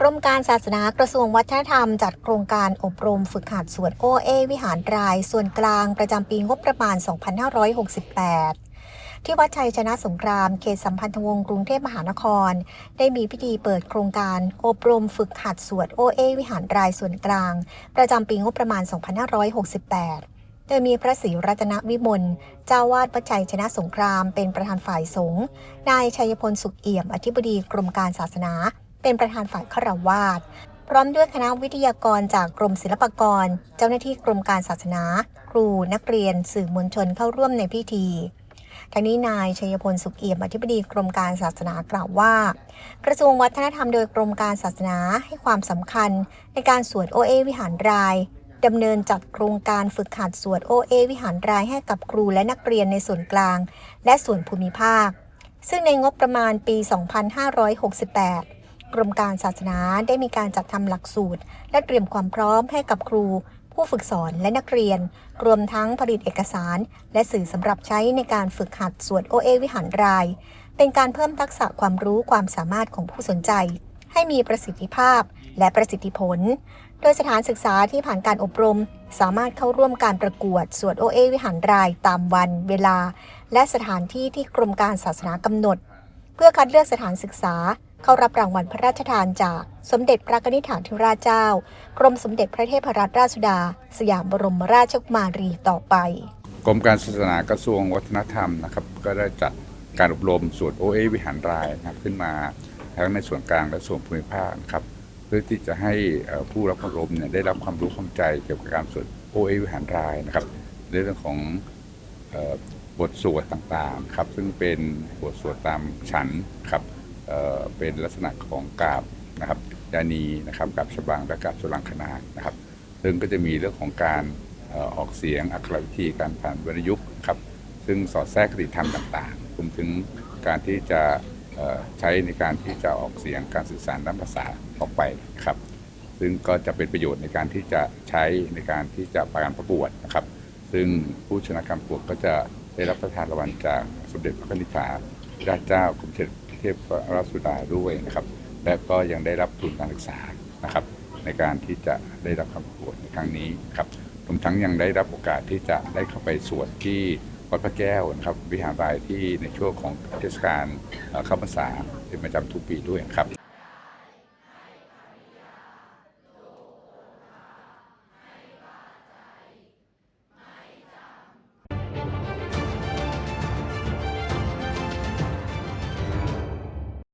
รมการศาสนากระทรวงวัฒนธรรม จัดโครงการอบรมฝึกหัดสวดโอเอวิหารราย ส่วนกลางประจำปีงบประมาณ 2568 ที่วัดชัยชนะสงคราม เขตสัมพันธวงศ์กรุงเทพมหานคร ได้มีพิธีเปิดโครงการอบรมฝึกหัดสวดโอเอวิหารรายส่วนกลาง ประจำปีงบประมาณ 2568โดยมีพระศรีรัตนวิมล เจ้าวาดวัดชัยชนะสงครามเป็นประธานฝ่ายสงฆ์ นายชัยพลสุขเอี่ยม อธิบดีกรมการศาสนา เป็นประธานฝ่ายฆราวาสพร้อมด้วยคณะวิทยากรจากกรมศิลปากร เจ้าหน้าที่กรมการศาสนา ครูนักเรียน สื่อมวลชนเข้าร่วมในพิธีทั้งนี้นายชัยพลสุขเอี่ยมอธิบดีกรมการศาสนากล่าวว่า กระทรวงวัฒนธรรมโดยกรมการศาสนาให้ความสำคัญ ในการสวดโอเอวิหารรายดำเนินจัดโครงการฝึกหัดสวดโอเอวิหารรายให้กับครูและนักเรียนในส่วนกลาง และส่วนภูมิภาค ซึ่งในงบประมาณปี 2568 กรมการศาสนาได้มีการจัดทำหลักสูตร และเตรียมความพร้อมให้กับครู ผู้ฝึกสอนและนักเรียน รวมทั้งผลิตเอกสาร และสื่อสำหรับใช้ในการฝึกหัดสวดโอเอวิหารราย เป็นการเพิ่มทักษะความรู้ความสามารถของผู้สนใจ ให้มีประสิทธิภาพและประสิทธิผล โดยสถานศึกษาที่ผ่านการอบรม สามารถเข้าร่วมการประกวดสวดโอเอวิหารรายตามวัน เวลา และสถานที่ที่กรมการศาสนากำหนด เพื่อคัดเลือกสถานศึกษา เข้ารับรางวัลพระราชทานจากสมเด็จพระนิธิฐานธิราชเจ้า กรมสมเด็จพระเทพรัตนราชสุดา สยามบรมราชกุมารีต่อไป กรมการศาสนากระทรวงวัฒนธรรมนะครับก็ได้จัดการอบรมสวดโอเอวิหารรายนะครับขึ้นมาทั้งในส่วนกลางและส่วนภูมิภาคนะครับเพื่อที่จะให้ผู้รับอบรมเนี่ยได้รับความรู้ความใจเกี่ยวกับการสวดโอเอวิหารรายนะครับในเรื่องของบทสวดต่างๆครับซึ่งเป็นบทสวดตามฉันครับ เเป็นลักษณะของกาบนะครับยานีนะครับกาบฉบังและกาบสุรังคณานะครับ ซึ่งก็จะมีเรื่องของการออออกเสียงอักขระวิธีการผ่านวรรณยุกต์ครับ ซึ่งสอดแทรกคติธรรมต่างๆรวมถึงการที่จะใช้ในการที่จะออกเสียงการสื่อสารด้านภาษาออกไปครับ ซึ่งก็จะเป็นประโยชน์ในการที่จะใช้ในการที่จะประการประกวดนะครับ ซึ่งผู้ชนะการประกวดก็จะได้รับประทานรางวัลจากสมเด็จพระนิธิาราชเจ้ากรมเทพ เทพราชสุดาด้วยนะครับ และก็ยังได้รับทุนการศึกษานะครับ ในการที่จะได้รับคำประกวดในครั้งนี้ครับรวมทั้งยังได้รับโอกาสที่จะได้เข้าไปสวดที่วัดพระแก้วนะครับ วิหารรายที่ในช่วงของเทศกาลเอ่อเข้าพรรษาเป็นประจำทุกปีด้วยครับ